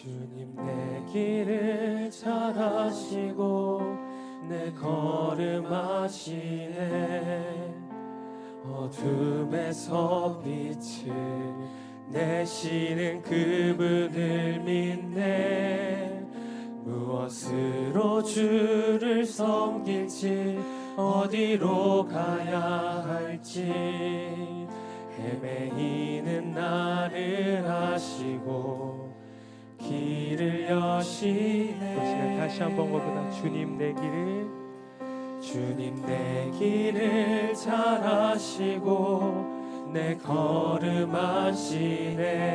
주님 내 길을 잘 아시고 내 걸음 아시네. 어둠에서 빛을 내시는 그분을 믿네. 무엇으로 주를 섬길지 어디로 가야 할지. 헤매이는 나를 아시고 길을 여시네. 그 시간 다시 한번 고백하 주님 내 길을. 주님 내 길을 잘 아시고 내 걸음 아시네.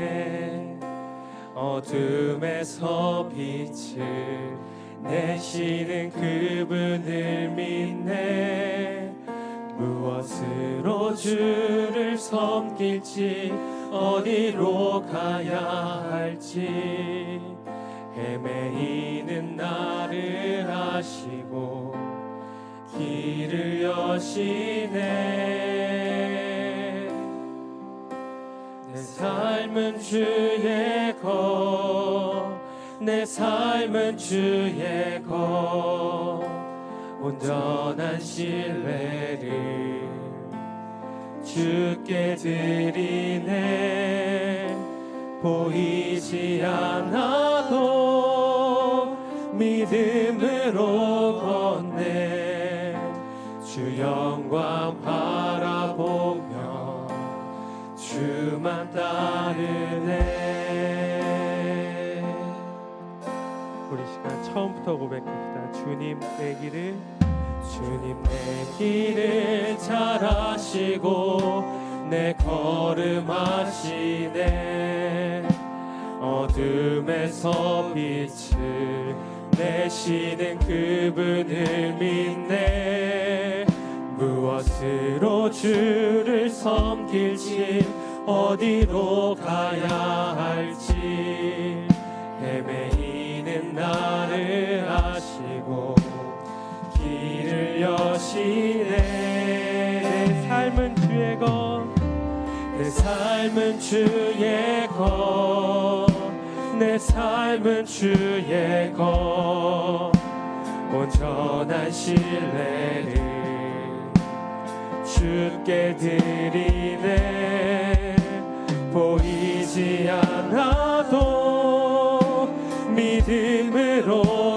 어둠에서 빛을 내시는 그분을 믿네. 무엇으로 주를 섬길지 어디로 가야 할지. 헤매이는 나를 아시고 길을 여시네. 내 삶은 주의 것내 삶은 주의 것. 온전한 신뢰를 주께 드리네. 보이지 않아도 믿음으로 걷네. 주 영광 바라보며 주만 따르네. 우리 시간 처음부터 고백합시다. 주님 내 길을 주님 내 길을 잘 아시고 내 걸음 아시네. 어둠에서 빛을 내시는 그분을 믿네. 무엇으로 주를 섬길지 어디로 가야 할지. 헤매이는 나를 여시네. 내 삶은 주의 것내 삶은 주의 것내 삶은 주의 것. 온전한 신뢰를 주께 드리네. 보이지 않아도 믿음으로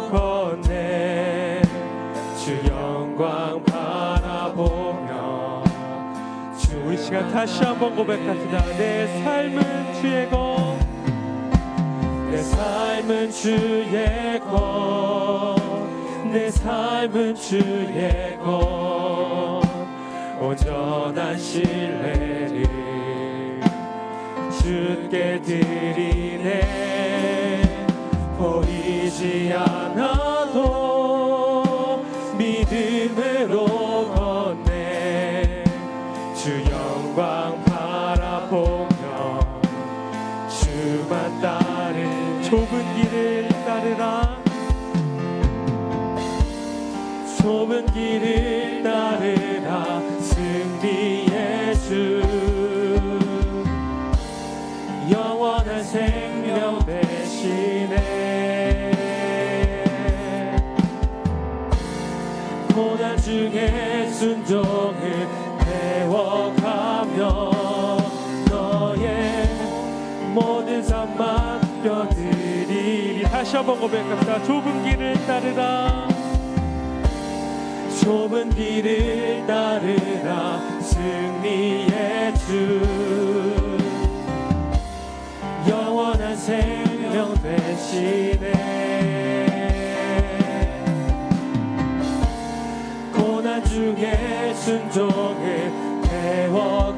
시간 다시 한번 고백합시다. 내 삶은 주의 것. 내 삶은 주의 것 내 삶은 주의 것. 온전한 신뢰를 주께 드리네. 보이지 않 좁은 길을 따르라. 승리의 주. 영원한 생명 대신에 고난 중에 순종을 배워가며 너의 모든 삶 맡겨드리리. 다시 한번 고백합시다. 좁은 길을 따르라 좁은 길을 따르라. 승리의 주. 영원한 생명 대신에 고난 중에 순종을 배워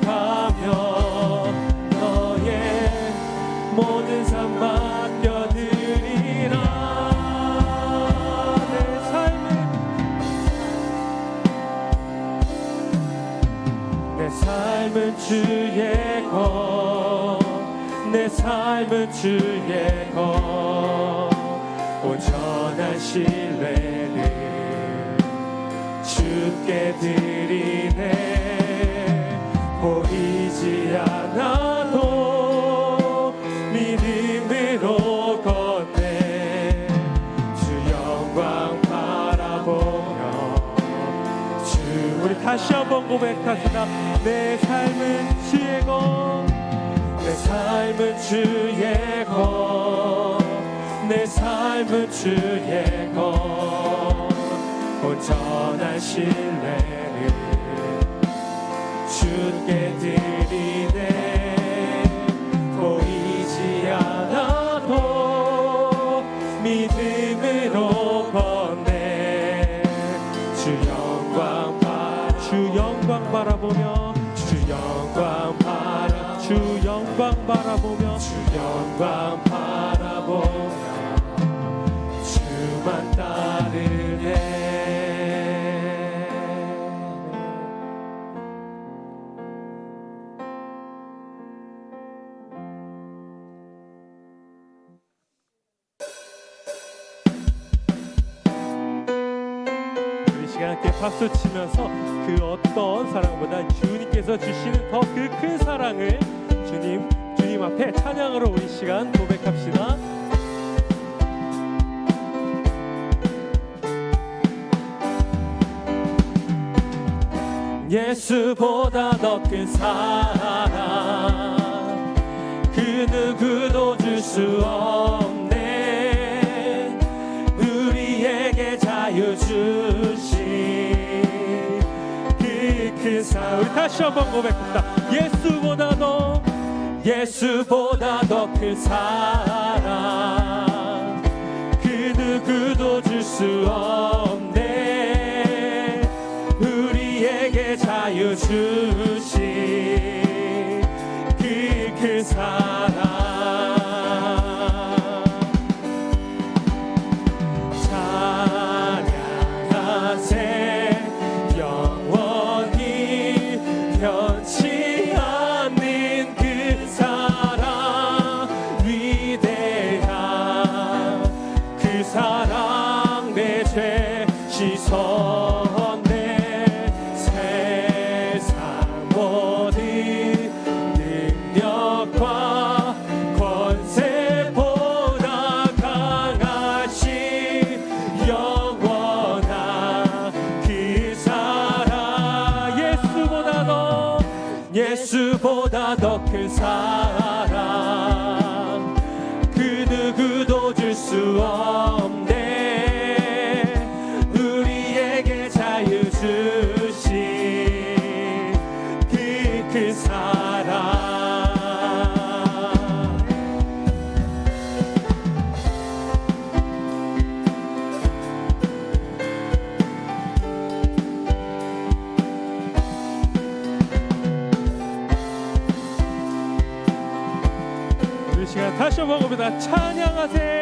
주의 것내 삶은 주의 것. 온전한 신뢰를 주께 드리네 고백합시다 내 삶은 주의 것내 삶은 주의 것내 삶은 주의 것 온전한 신뢰를 주께 드리 영광 바라보며 주만 따르네 우리 시간 함께 박수 치면서 그 어떤 사랑보다 주님께서 주시는 더 그 큰 사랑을 주님 주님 앞에 찬양으로 우리 시간 고백합시다. 예수보다 더 큰 사랑 그 누구도 줄 수 없네 우리에게 자유 주신 그큰 사랑 우리 다시 한번 고백합니다. 예수보다 더 예수보다 더 큰 사랑. 그 누구도 줄 수 없네. 우리에게 자유 주신 그큰 사랑 내 시간 다시 한번 고백합니다. 찬양하세 찬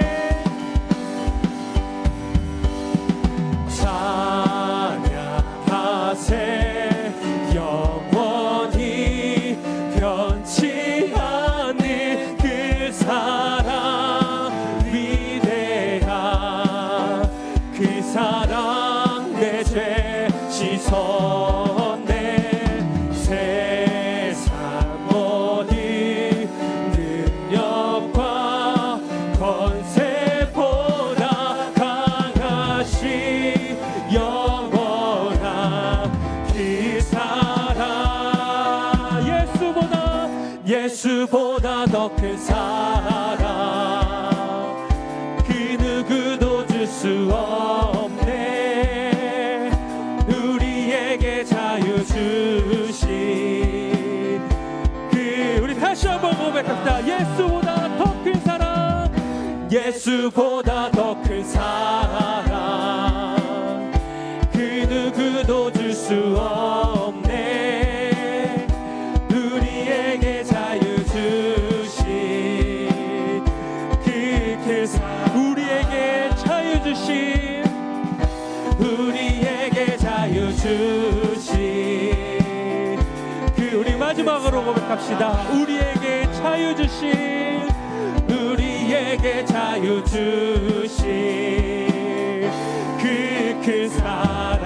큰 사랑 그 누구도 줄 수 없네. 우리에게 자유 주신 그 우리 다시 한번 고백합니다. 예수보다 더 큰 사랑. 예수보다 더 큰 사랑 고백합시다. 우리에게 자유 주신 우리에게 자유 주신 그큰 사랑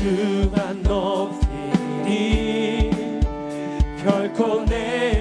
주만 높이니 결코 내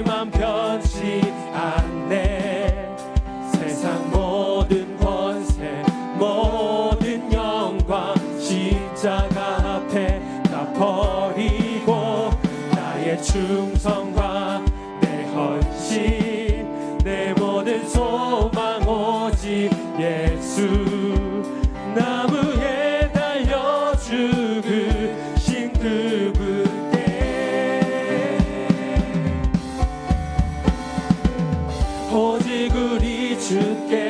que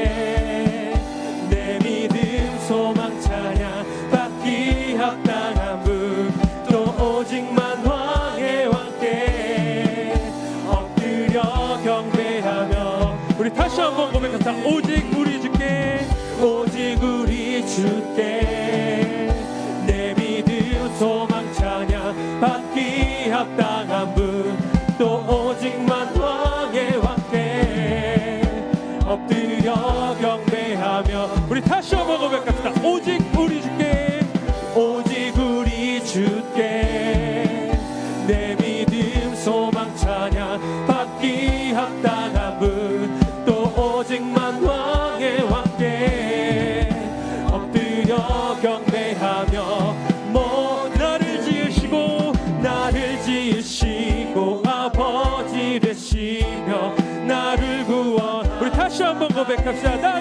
받기 합당함은 또 오직만 왕의 왕께 엎드려 경배하며 모 나를 지으시고 나를 지으시고 아버지 되시며 나를 구원. 우리 다시 한번 고백합시다.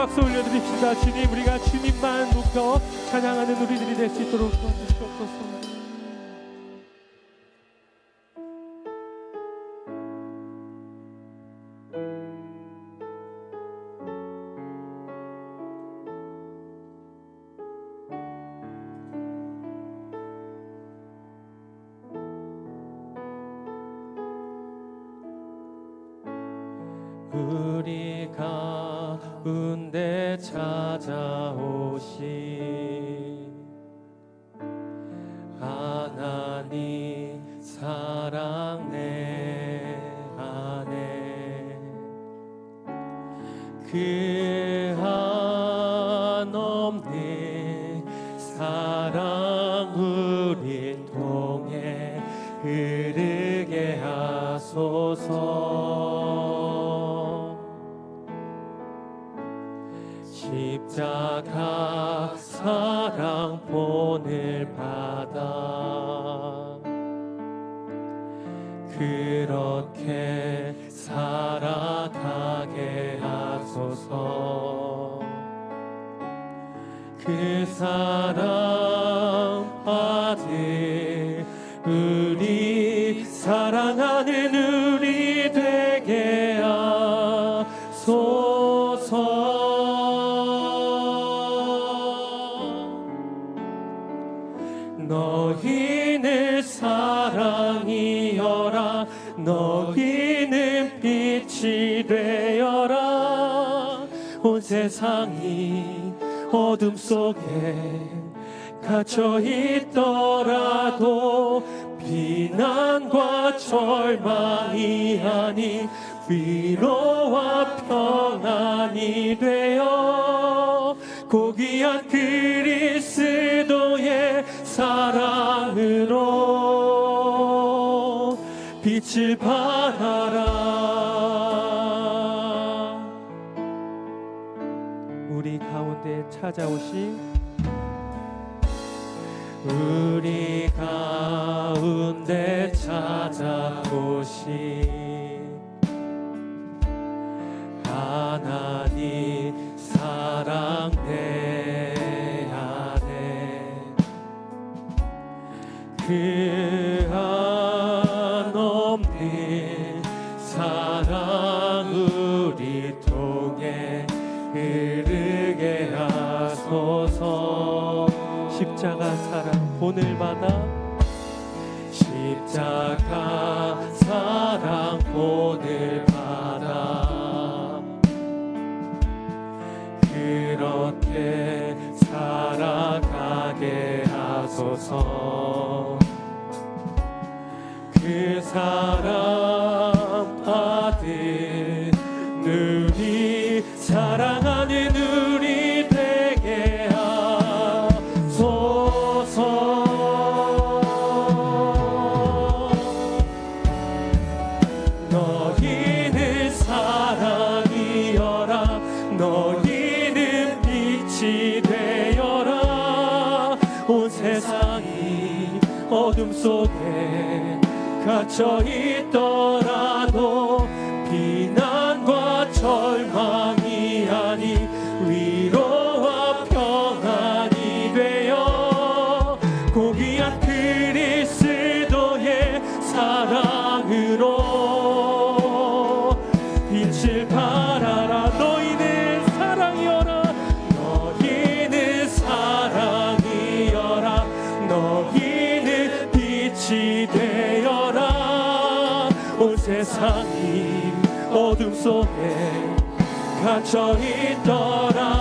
박수 올려드립시다. 주님, 우리가 주님만 높여 찬양하는 우리들이 될 수 있도록 도와주시옵소서. 바쁜데 찾아오신 하나님 사랑 내 안에 그 그렇게 살아가게 하소서. 그 사랑 아직 세상이 어둠 속에 갇혀 있더라도 비난과 절망이 아닌 위로와 평안이 되어 고귀한 그리스도의 사랑으로 빛을 발하라. 찾아오시 우리 가운데 찾아오시 하나님 사랑 내 안에 그 손을 받아 십자가 사랑 본을 받아 그렇게 살아가게 하소서. 그 사랑 받은 눈이 사랑하는 눈 갇혀 있던 갇혀 있더라.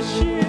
appreciate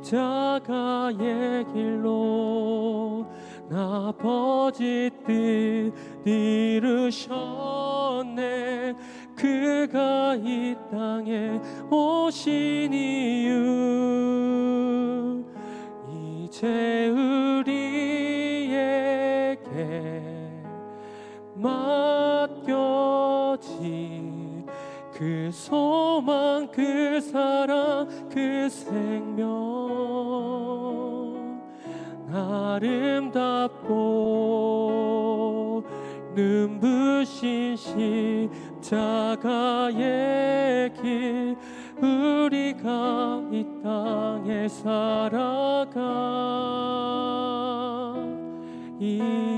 십자가의 길로 아버지 뜻 이루셨네. 그가 이 땅에 오신 이유. 이제 우리에게 맡겨진 그 소망 그 사랑 그 생명 아름답고 눈부신 십자가의 길 우리가 이 땅에 살아가. 이